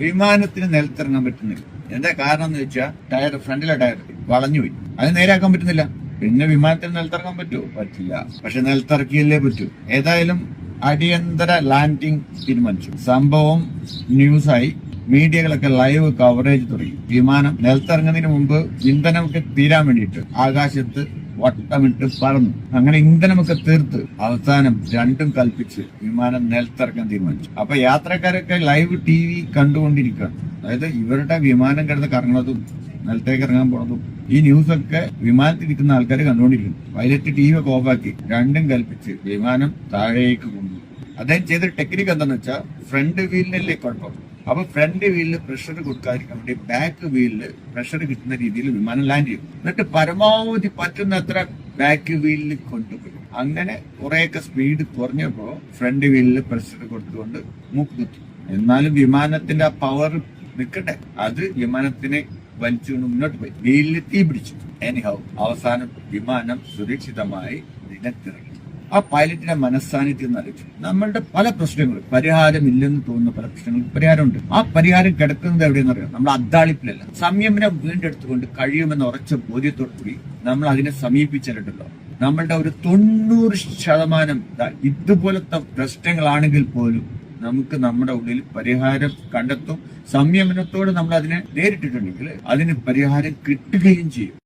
വിമാനത്തിന് നിലത്തിറങ്ങാൻ പറ്റുന്നില്ല. എന്താ കാരണം എന്ന് വെച്ചാൽ ടയർ ഫ്രണ്ടിലെ ടയർ വളഞ്ഞുപോയി അത് നേരാക്കാൻ പറ്റുന്നില്ല. പിന്നെ വിമാനത്തിന് നിലത്തിറങ്ങാൻ പറ്റുമോ? പറ്റില്ല. പക്ഷെ നിലത്തിറക്കിയല്ലേ പറ്റൂ. ഏതായാലും അടിയന്തര ലാൻഡിംഗ് തീരുമാനിച്ചു. സംഭവം ന്യൂസായി മീഡിയകളൊക്കെ ലൈവ് കവറേജ് തുടങ്ങി. വിമാനം നിലത്തിറങ്ങുന്നതിന് മുമ്പ് ഇന്ധനമൊക്കെ തീരാൻ വേണ്ടിയിട്ട് ആകാശത്ത് വട്ടമിട്ട് പറന്നു. അങ്ങനെ ഇന്ധനമൊക്കെ തീർത്ത് അവസാനം രണ്ടും കൽപ്പിച്ച് വിമാനം നിലത്തിറക്കാൻ തീരുമാനിച്ചു. അപ്പൊ യാത്രക്കാരൊക്കെ ലൈവ് ടി വി കണ്ടുകൊണ്ടിരിക്കുകയാണ്. അതായത് ഇവരുടെ വിമാനം കിടന്ന് കറങ്ങുന്നതും നിലത്തേക്ക് ഇറങ്ങാൻ പോണതും ഈ ന്യൂസൊക്കെ വിമാനത്തിൽ ഇരിക്കുന്ന ആൾക്കാർ കണ്ടുകൊണ്ടിരിക്കുന്നു. പൈലറ്റ് ടി വി ഒക്കെ ഓഫാക്കി രണ്ടും കൽപ്പിച്ച് വിമാനം താഴേക്ക് കൊണ്ടു അദ്ദേഹം ചെയ്ത ടെക്നിക്ക് എന്താണെന്ന് വെച്ചാൽ ഫ്രണ്ട് വീലിനല്ലേ കുഴപ്പം? അപ്പൊ ഫ്രണ്ട് വീലിൽ പ്രഷർ കൊടുക്കാതിരിക്കാൻ വേണ്ടി ബാക്ക് വീലിൽ പ്രഷർ കിട്ടുന്ന രീതിയിൽ വിമാനം ലാൻഡ് ചെയ്യും. എന്നിട്ട് പരമാവധി പറ്റുന്നത്ര ബാക്ക് വീലിൽ കൊണ്ടുപോയി. അങ്ങനെ കുറെയൊക്കെ സ്പീഡ് കുറഞ്ഞപ്പോ ഫ്രണ്ട് വീലിൽ പ്രഷർ കൊടുത്തുകൊണ്ട് മൂക്ക് നിർത്തി എന്നാലും വിമാനത്തിന്റെ ആ പവർ നിൽക്കട്ടെ അത് വിമാനത്തിനെ വലിച്ചുകൊണ്ട് മുന്നോട്ട് പോയി. വീലിൽ തീ പിടിച്ചു എനിഹൗ അവസാനം വിമാനം സുരക്ഷിതമായി നിലത്തിറങ്ങി. ആ പൈലറ്റിന്റെ മനസ്സാന്നിധ്യം എന്നറിയിച്ചു നമ്മളുടെ പല പ്രശ്നങ്ങളും പരിഹാരമില്ലെന്ന് തോന്നുന്ന പല പ്രശ്നങ്ങൾക്ക് പരിഹാരമുണ്ട്. ആ പരിഹാരം കിടക്കുന്നത് എവിടെയെന്ന് അറിയാം നമ്മൾ അദ്ദാളിപ്പിലല്ല. സംയമനം വീണ്ടെടുത്തുകൊണ്ട് കഴിയുമെന്ന ഉറച്ച ബോധ്യത്തോടുകൂടി നമ്മൾ അതിനെ സമീപിച്ചിട്ടുണ്ടല്ലോ. നമ്മളുടെ ഒരു തൊണ്ണൂറ് ശതമാനം ഇതുപോലത്തെ പ്രശ്നങ്ങളാണെങ്കിൽ പോലും നമുക്ക് നമ്മുടെ ഉള്ളിൽ പരിഹാരം കണ്ടെത്തും. സംയമനത്തോടെ നമ്മൾ അതിനെ നേരിട്ടിട്ടുണ്ടെങ്കിൽ അതിന് പരിഹാരം കിട്ടുകയും ചെയ്യും.